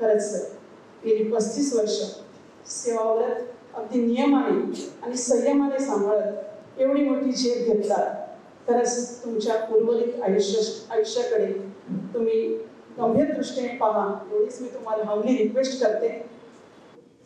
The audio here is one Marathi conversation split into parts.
खरंच सर. गेली पस्तीस वर्ष सेवाव्रत अगदी नियमाने आणि संयमाने सांभाळत एवढी मोठी झेप घेतला खरंच तुमच्या उर्वरित आयुष्य आयुष्याकडे तुम्ही गंभीर दृष्टीने पहा. एवढीच मी तुम्हाला हवली रिक्वेस्ट करते.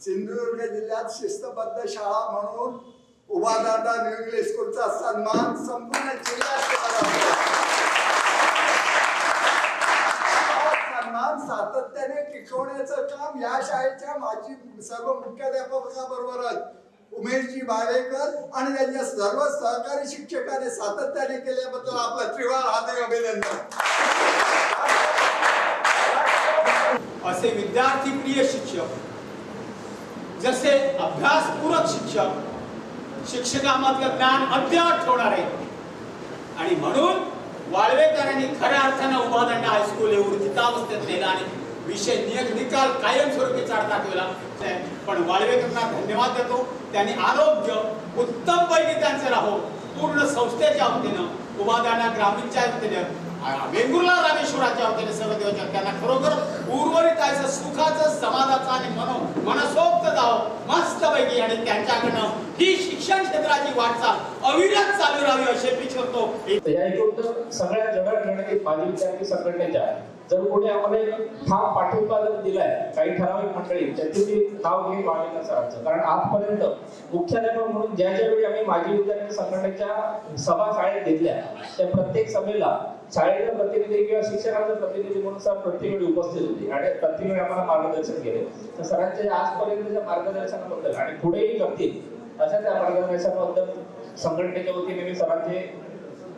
सिंधुदुर्ग जिल्ह्यात शिस्तबद्ध शाळा म्हणून उभादादा न्यू इंग्लिश स्कूलचा सन्मान संपूर्ण जिल्ह्यात केला जातो. हा सन्मान सातत्याने टिकवण्याचं काम या शाळेच्या माजी सर्व मुख्याध्यापकाबरोबरच उमेशजी बावेकर आणि त्यांच्या सर्व सहकारी शिक्षकाने सातत्याने केल्याबद्दल आपला त्रिवार हाते अभिनंदन. असे विद्यार्थी प्रिय शिक्षक जसे अभ्यासपूरक शिक्षक शिक्षकामधलं ज्ञान अद्याप आहे आणि म्हणून वाळवेकरांनी खऱ्या अर्थानं उभादंड हायस्कूल एवढी चितावस्थेत नेला आणि विषय नियत निकाल कायमस्वरूपी चार दाखवला पण वाळवेकरांना धन्यवाद देतो. त्यांनी आरोग्य उत्तम पैकी त्यांचे राहो. पूर्ण संस्थेच्या वतीनं उभादाना ग्रामीणच्या वतीनं वेंगुर्ला रामेश्वराच्या वतीने सर्व देवाच्या त्यांना खरोखर उर्वरित आहे सुखाचं समाजाचं आणि मनो मनसोक्त जावं मस्त पैकी आणि त्यांच्याकडनं ही शिक्षण क्षेत्राची वाटचाल अविरत चालू राहावी अशी अपेक्षा करतो. सगळ्या विद्यार्थी संघटनेच्या जर कोणी आम्हाला एक ठाम पाठिंबा जर दिलाय काही ठराविक मंडळी त्याचे मी नाव घेऊन वाढेकर सरांचं कारण आजपर्यंत मुख्याध्यापक म्हणून ज्या ज्या वेळी आम्ही माजी विद्यार्थी संघटनेच्या सभा शाळेत घेतल्या त्या प्रत्येक सभेला शाळेचा प्रतिनिधी किंवा शिक्षकांचा प्रतिनिधी म्हणून सर प्रत्येक वेळी उपस्थित होते. आणि प्रत्येक वेळी आम्हाला मार्गदर्शन केले. तर सरांच्या आजपर्यंतच्या मार्गदर्शनाबद्दल आणि पुढेही करतील अशा त्या मार्गदर्शनाबद्दल संघटनेच्या वतीने मी सरांचे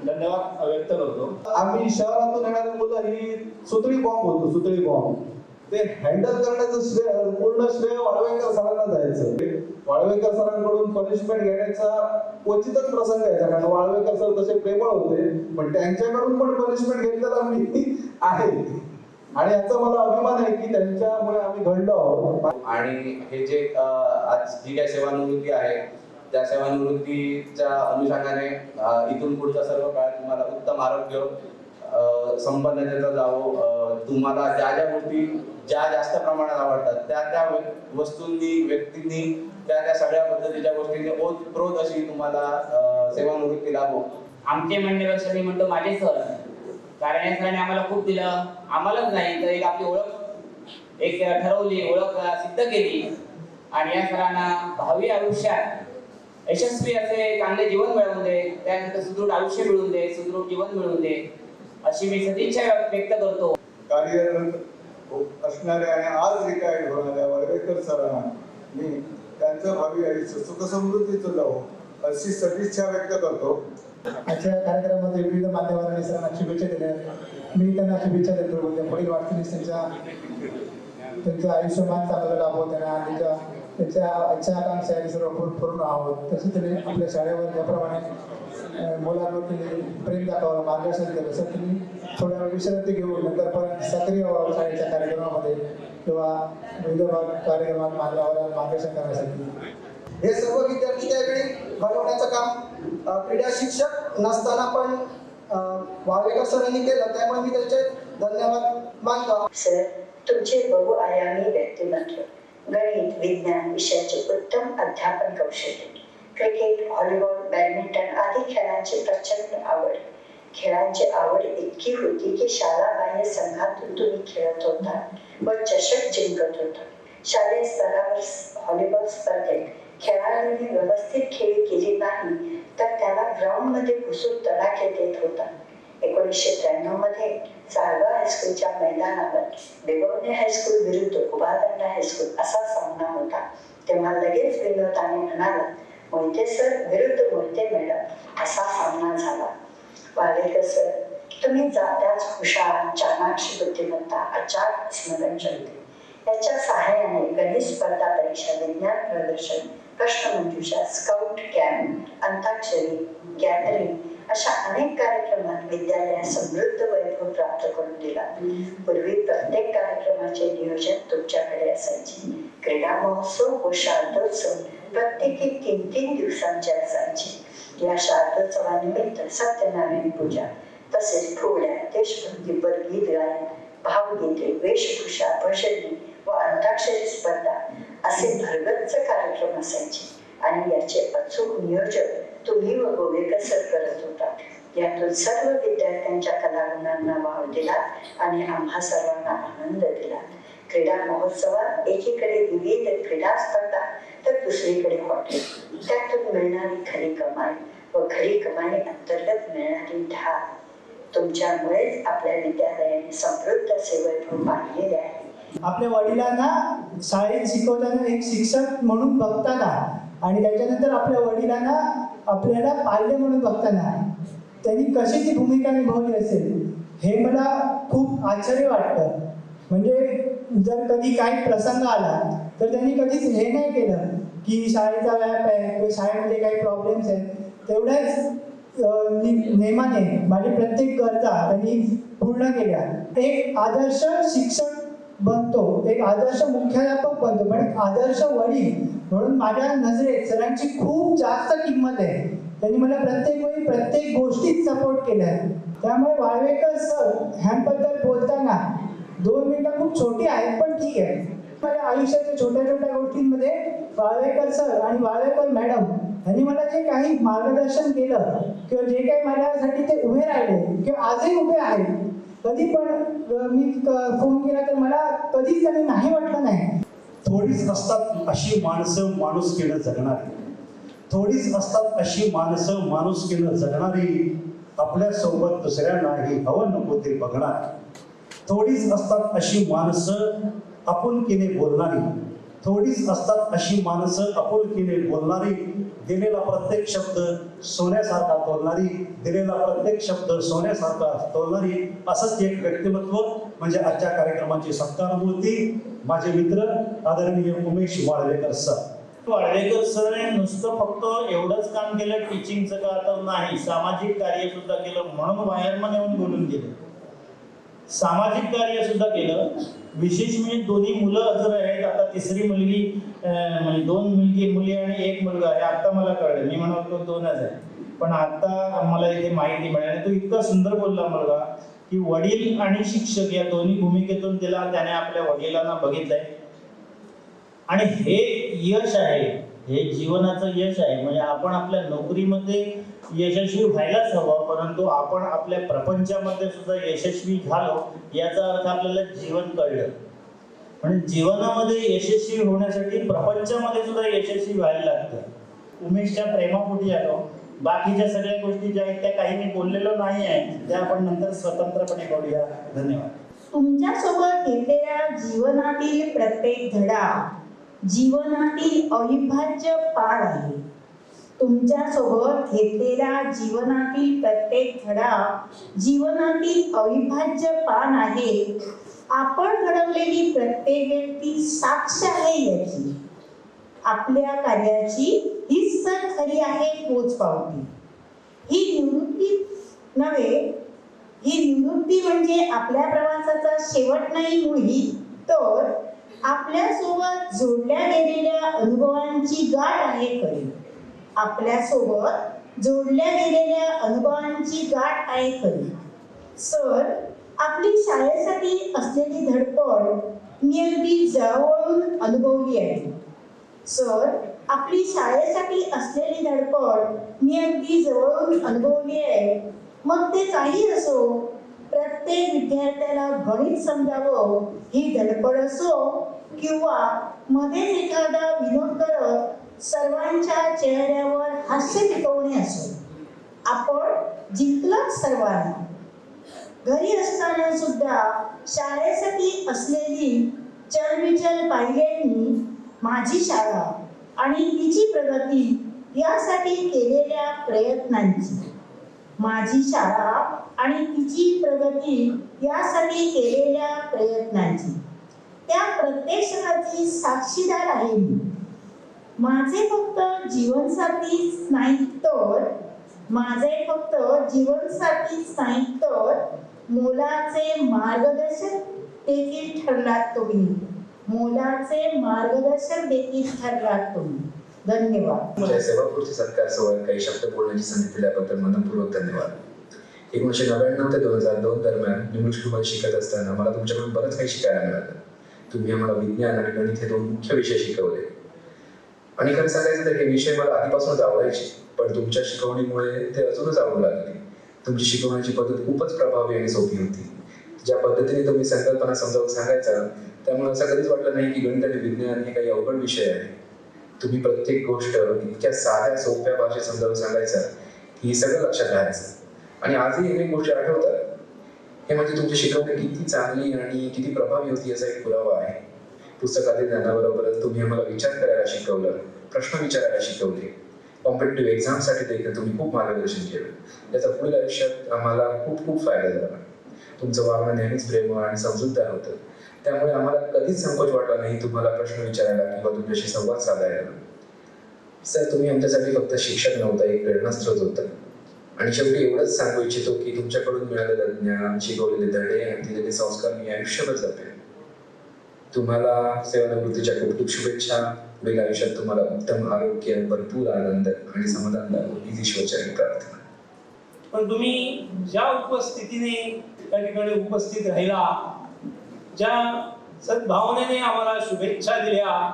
धन्यवाद व्यक्त करतो. आम्ही शहरातून येणारे मुलं ही सुतळी बॉम्ब होतो सुतळी बॉम्ब ते हँडल करण्याचं श्रेय पूर्ण श्रेय वाळवेकर सरांना जायचं. वाळवेकर सरांकडून पनिशमेंट घेण्याचा क्वचितच प्रसंग यायचा कारण वाळवेकर सर तसे प्रेमळ होते पण त्यांच्याकडून पण पनिशमेंट घेतलेला मी आहे. आणि याचा मला अभिमान आहे की त्यांच्यामुळे आम्ही घडलो आहोत. आणि हे जे आज जी काय सेवानुभूती आहे त्या सेवानिवृत्तीच्या अनुषंगाने इथून पुढचा सर्व काळ तुम्हाला उत्तम आरोग्य अ, संपन्नतेचं जावो. तुम्हाला ज्या ज्या गोष्टी ज्या जास्त प्रमाणात आवडतात त्या त्या वस्तूंनी व्यक्तींनी त्या त्या सगळ्या पद्धतीच्या गोष्टींनी ओतप्रोत अशी तुम्हाला सेवानिवृत्ती लाभो. आमचे म्हणण्यापेक्षा मी म्हणतो माझे सर. कारण या सरांनी आम्हाला खूप दिलं. आम्हालाच नाही तर एक आपली ओळख एक ठरवली ओळख सिद्ध केली. आणि या सरांना भावी आयुष्यात यशस्वी असे चांगले जीवन मिळवून दे. त्यानंतर सुदृढ आयुष्य मिळवून दे सुदृढ जीवन मिळवून दे अशी मी सदिच्छा व्यक्त करतो. कार्यरत असणाऱ्या आणि आज रिटायर्ड होणाऱ्या वळवेकर सरांना मी त्यांचं भावी आयुष्य सुखसमृद्धीचं जावं अशी सदिच्छा व्यक्त करतो. आजच्या कार्यक्रमामध्ये विविध मान्यवरांनी सरांना शुभेच्छा दिल्या. मी त्यांना शुभेच्छा देतो. पुढील वाटचालीस त्यांच्या त्यांचं आयुष्यमान चांगलं लाभो त्यांना त्यांच्या त्यांच्या इच्छा आकांक्षा आणि सर्व पूर्ण पूर्ण आहोत. तसं त्यांनी आपल्या शाळेवर ज्याप्रमाणे अं, मुलांवरती प्रेम दाखवलं मार्गदर्शन केलं तसं तुम्ही थोड्या वेळ विश्रांती घेऊन नंतर परत सक्रिय व्हावं शाळेच्या कार्यक्रमामध्ये किंवा विविध भाग- कार्यक्रमात मान्यवरांना मार्गदर्शन करण्यासाठी. हे सर्व विद्यार्थी त्यावेळी घडवण्याचं काम क्रीडा शिक्षक नसताना पण अ, वाळवेकर सरांनी केलं. त्यामुळे मी त्याचे धन्यवाद मानतो. सर तुमचे बहुआयामी व्यक्तिमत्व गणित विज्ञान विषयाचे उत्तम अध्यापन कौशल्य. क्रिकेट व्हॉलीबॉल बॅडमिंटन आदी खेळांची प्रचंड आवड. खेळांची आवड इतकी होती की शाळा बाह्य संघातून तुम्ही खेळत होता व चषक जिंकत होता. शालेय स्तरावर व्हॉलीबॉल स्पर्धेत खेळाडूंनी व्यवस्थित खेळी केली नाही तर त्याला ग्राउंडमध्ये घुसून तडाखे देत होता. एकोणीसशे त्र्याण्णवमध्ये साळवा हायस्कूलच्या मैदानावर बेगवणे हायस्कूल विरुद्ध उभादंड हायस्कूल असा सामना होता. तेव्हा लगेच विनोदाने म्हणाला मोहिते सर विरुद्ध मोहिते मॅडम असा सामना झाला. वालेकर सर तुम्ही जात्याच हुशार चाणाक्ष बुद्धिमत्ता अचाट स्मरणशक्ती. याच्या सहाय्याने गणित स्पर्धा परीक्षा विज्ञान प्रदर्शन प्रश्नमंजुषा स्काउट कॅम्प अंताक्षरी गॅदरिंग अशा अनेक कार्यक्रमात विद्यालयात समृद्ध वैभव प्राप्त करून दिला. पूर्वी प्रत्येक कार्यक्रमाचे नियोजन तुमच्याकडे असायचे. क्रीडा महोत्सव व शारदोत्सव प्रत्येकी तीन तीन दिवसांचे असायचे. या शारदोत्सवानिमित्त सत्यनारायण पूजा तसेच फुगड्या देशभक्तीपर गीत गायन भावगीते वेशभूषा भजनी व अंताक्षरी स्पर्धा असे भरगच्च कार्यक्रम असायचे. आणि याचे अचूक नियोजन तुम्ही व गोवेकर कसरत करत होता. यातून सर्व विद्यार्थ्यांच्या कलागुणांना वाव दिला आणि आम्हा सर्वांना आनंद दिला. क्रीडा महोत्सवात एकीकडे विविध क्रीडा स्पर्धा तर दुसरीकडे हॉटेल त्यातून मिळणारी खरी कमाई व खरी कमाई अंतर्गत मिळणारी ढाल. तुमच्यामुळेच आपल्या विद्यालयाने समृद्ध असे वैभव पाहिलेले आहे. आपल्या वडिलांना शाळेत शिकवताना एक शिक्षक म्हणून बघताना आणि त्याच्यानंतर आपल्या वडिलांना आपल्याला पाल्य म्हणून बघताना त्यांनी कशी ती भूमिका निभावली असेल हे मला खूप आश्चर्य वाटतं. म्हणजे जर कधी काही प्रसंग आला तर त्यांनी कधीच हे नाही केलं की शाळेचा व्याप आहे किंवा शाळेमध्ये काही प्रॉब्लेम्स आहेत. तेवढ्याच नि- नेमाने माझी प्रत्येक गरजा त्यांनी पूर्ण केल्या. एक आदर्श शिक्षक बनतो एक आदर्श मुख्याध्यापक बनतो पण आदर्श वडील म्हणून माझ्या नजरेत सरांची खूप जास्त किंमत आहे. त्यांनी मला प्रत्येक वेळी प्रत्येक गोष्टीत सपोर्ट केलाय. त्यामुळे वाळवेकर सर ह्यांबद्दल बोलताना दोन मिनिटं खूप छोटी आहेत पण ठीक आहे. माझ्या आयुष्याच्या छोट्या छोट्या गोष्टींमध्ये वाळवेकर सर आणि वाळवेकर मॅडम यांनी मला जे काही मार्गदर्शन केलं किंवा जे काही माझ्यासाठी ते उभे राहिले किंवा आजही उभे आहेत कधी पण मी क- फोन केला तर मला कधीच त्यांनी नाही म्हटलं नाही. थोडीच असतात अशी माणसं माणुसकीनं जगणारी. थोडीच असतात अशी माणसं माणुसकीनं जगणारी. आपल्यासोबत दुसऱ्यांनाही हवं नको ते बघणार. थोडीच असतात अशी माणसं आपुलकीने बोलणारी. थोडीच असतात अशी माणसं आपुलकीने बोलणारी. दिलेला प्रत्येक शब्द सोन्यासारखा तोलणारी दिलेला प्रत्येक शब्द सोन्यासारखा तोलणारी असंच एक व्यक्तिमत्व म्हणजे आजच्या कार्यक्रमाची सत्कार मूर्ती माझे मित्र आदरणीय उमेश वाळवेकर सर. वाळवेकर सर नुसतं फक्त एवढंच काम केलं टीचिंगचं का आता नाही सामाजिक कार्य सुद्धा केलं म्हणून बाहेरनं येऊन बोलून गेलं. सामाजिक कार्य सुद्धा केलं. विशेष म्हणजे दोन्ही मुलं जर आहेत. आता तिसरी मुलगी म्हणजे दोन मुलगी मुली आणि एक मुलगा आहे. आत्ता मला कळलं. मी म्हणत होतो दोनच आहे पण आता मला इथे माहिती मिळाली. तो इतका सुंदर बोलला मुलगा की वडील आणि शिक्षक या दोन्ही भूमिकेतून तिला त्याने आपल्या वडिलांना बघितलंय. आणि हे यश आहे. हे जीवनाचं यश आहे. म्हणजे आपण आपल्या नोकरीमध्ये यशस्वी व्हायलाच हवं परंतु आपण आपल्या प्रपंचामध्ये सुद्धा यशस्वी झालो याचा अर्थ आपल्याला जीवन कळलं. म्हणजे जीवनामध्ये यशस्वी होण्यासाठी प्रपंचामध्ये सुद्धा यशस्वी व्हायला लागतं. उमेशच्या प्रेमापोटी आलो. बाकीच्या सगळ्या गोष्टी ज्या आहेत त्या काही मी बोललेलो नाही आहे त्या आपण नंतर स्वतंत्रपणे करूया धन्यवाद. तुमच्यासोबत घेतलेल्या जीवनातील प्रत्येक धडा जीवनातील अविभाज्य पाठ आहे. तुमच्यासोबत घेतलेला जीवनातील प्रत्येक धडा जीवनातील अविभाज्य पान आहे. आपण घडवलेली प्रत्येक व्यक्ती साक्ष आहे याची. आपल्या कार्याची हीच तर खरी आहे पोच पावती. ही निवृत्ती नव्हे ही निवृत्ती म्हणजे आपल्या प्रवासाचा शेवट नाही मुळी तर आपल्यासोबत जोडल्या गेलेल्या अनुभवांची गाठ आहे खरी. आपल्यासोबत जोडल्या गेलेल्या अनुभवांची गाठ आहे खरी. सर आपली शाळेसाठी असलेली धडपड मी अगदी जवळून अनुभवली आहे. सर आपली शाळेसाठी असलेली धडपड मी अगदी जवळून अनुभवली आहे. मग ते काही असो प्रत्येक विद्यार्थ्याला गणित समजावं ही धडपड असो किंवा मध्येच एखादा विनोद करत सर्वांच्या चेहऱ्यावर हास्य टिकवणे असो. आपण जिंकलं सर्वांना. घरी असताना सुद्धा शाळेसाठी असलेली चलबिचल पाहिलेली माझी शाळा आणि तिची प्रगती यासाठी केलेल्या प्रयत्नांची. माझी शाळा आणि तिची प्रगती यासाठी केलेल्या प्रयत्नांची. त्या प्रत्येक साक्षीदार आहे मी. माझे फक्त जीवनसाठीच नाही तर माझे फक्त जीवनसाठीच नाही तर मोलाचे मार्गदर्शक देखील ठरलात तुम्ही. मोलाचे मार्गदर्शक देखील ठरलात तुम्ही. धन्यवाद. तुमच्या सेवापूर्ती सत्कार सोहळ्यात काही शब्द बोलण्याची संधी दिल्याबद्दल मनपूर्वक धन्यवाद. एकोणीसशे नव्याण्णव ते दोन हजार दोन दरम्यान निमूळ शिकत असताना मला तुमच्याकडून बरंच काही शिकायला मिळालं. तुम्ही आम्हाला विज्ञान आणि गणित हे दोन मुख्य विषय शिकवले. आणि खरं सांगायचं तर हे विषय मला आधीपासूनच आवडायचे पण तुमच्या शिकवणीमुळे ते अजूनच आवडू लागले. तुमची शिकवण्याची पद्धत खूपच प्रभावी आणि सोपी होती. ज्या पद्धतीने तुम्ही संकल्पना समजावून सांगायचा त्यामुळे असं कधीच वाटलं नाही की गणित आणि विज्ञान हे काही अवघड विषय आहे. तुम्ही प्रत्येक गोष्ट इतक्या साध्या सोप्या भाषेत समजावून सांगायचा की सगळं लक्षात राहायचं. आणि आजही अनेक गोष्टी आठवतात. हे म्हणजे तुमची शिकवणी किती चांगली आणि किती प्रभावी होती याचा एक पुरावा आहे. पुस्तकातील ज्ञानाबरोबरच तुम्ही आम्हाला विचार करायला शिकवलं प्रश्न विचारायला शिकवले. कॉम्पिटेटिव्ह एक्झामसाठी देखील तुम्ही खूप मार्गदर्शन केलं. त्याचा पुढील आयुष्यात आम्हाला खूप खूप फायदा झाला. तुमचं वागणं नेहमीच प्रेम आणि समजूतदार होतं. त्यामुळे आम्हाला कधीच संकोच वाटला नाही तुम्हाला प्रश्न विचारायला किंवा तुमच्याशी संवाद साधायला. सर तुम्ही आमच्यासाठी फक्त शिक्षक नव्हता एक प्रेरणास्त्रोत होता. आणि शेवटी एवढंच सांगू इच्छितो की तुमच्याकडून मिळालेलं ज्ञान शिकवलेले धडे आणि दिलेले संस्कार मी आयुष्यभर जपेन तुम्हाला सेवानिवृत्तीच्या खूप खूप शुभेच्छा. पुढील आयुष्यात तुम्हाला उत्तम आरोग्य भरपूर आनंद आणि समाधान लागू हीच ईश्वरचरणी प्रार्थना. पण तुम्ही ज्या उपस्थितीने त्या ठिकाणी उपस्थित राहिला ज्या सद्भावनेने आम्हाला शुभेच्छा दिल्या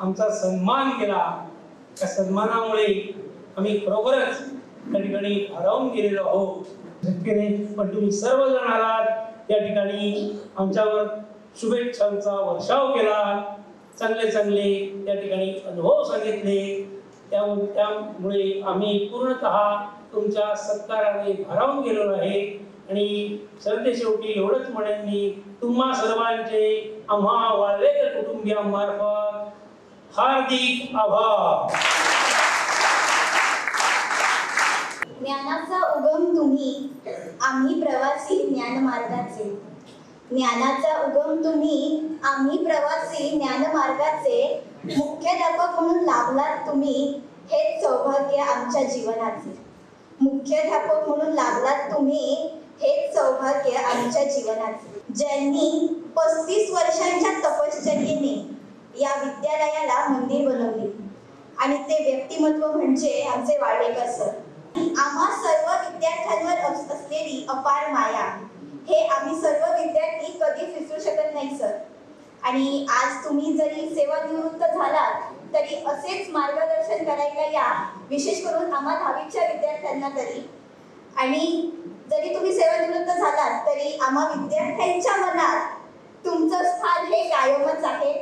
आमचा सन्मान केला त्या सन्मानामुळे आम्ही खरोखरच त्या ठिकाणी हरवून गेलेलो आहोत. शक्य पण तुम्ही सर्वजण आलात त्या ठिकाणी आमच्यावर शुभेच्छांचा वर्षाव केला. चांगले चांगले त्या ठिकाणी अनुभव सांगितले. त्या त्यामुळे आम्ही पूर्णतः तुमच्या सत्काराने भरावून गेलो आहे. आणि सरते शेवटी एवढंच म्हणेन मी तुम्हा सर्वांचे आम्हा वाळवेकर कुटुंबियांमार्फत हार्दिक आभार. ज्ञानाचा उगम तुम्ही आम्ही प्रवासी ज्ञानमार्गाचे. ज्ञानाचा उगम तुम्ही आम्ही प्रवासी ज्ञानमार्गाचे मुख्याध्यापक म्हणून लाभलात तुम्ही हेच सौभाग्य आमच्या जीवनाचे. मुख्याध्यापक म्हणून लाभलात तुम्ही हेच सौभाग्य आमच्या जीवनात. ज्यांनी पस्तीस वर्षांच्या तपश्चर्येने या विद्यालयाला मंदिर बनवले. आणि ते व्यक्तिमत्व म्हणजे आमचे वाडेकर सर. आम्हा सर्व विद्यार्थ्यांवर अस- असलेली अपार माया हे आम्ही सर्व विद्यार्थी कधीच विसरू शकत नाही सर. आणि आज तुम्ही जरी सेवानिवृत्त झालात तरी असेच मार्गदर्शन करायला या विशेष करून आम्हा दहावीच्या विद्यार्थ्यांना तरी. आणि जरी तुम्ही सेवानिवृत्त झालात तरी आम्हा विद्यार्थ्यांच्या मनात तुमचं स्थान हे कायमच आहे.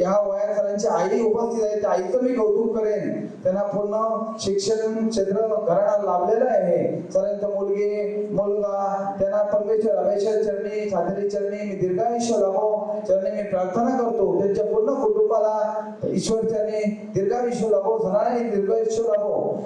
या वयात सरांची आई उपस्थित आहे त्या आईचं मी कौतुक करेन. त्यांना पूर्ण शिक्षण क्षेत्र घराणा लाभलेलं आहे. सरांच्या मुलगी मुलगा त्यांना परमेश्वर रमेश्वर चरणी साधरी चरणी मी दीर्घायुष्य लाभो चरणी मी प्रार्थना करतो. त्यांच्या पूर्ण कुटुंबाला ईश्वर चरणी दीर्घायुष्य लाभो सरांनी दीर्घायुष्य लाभो.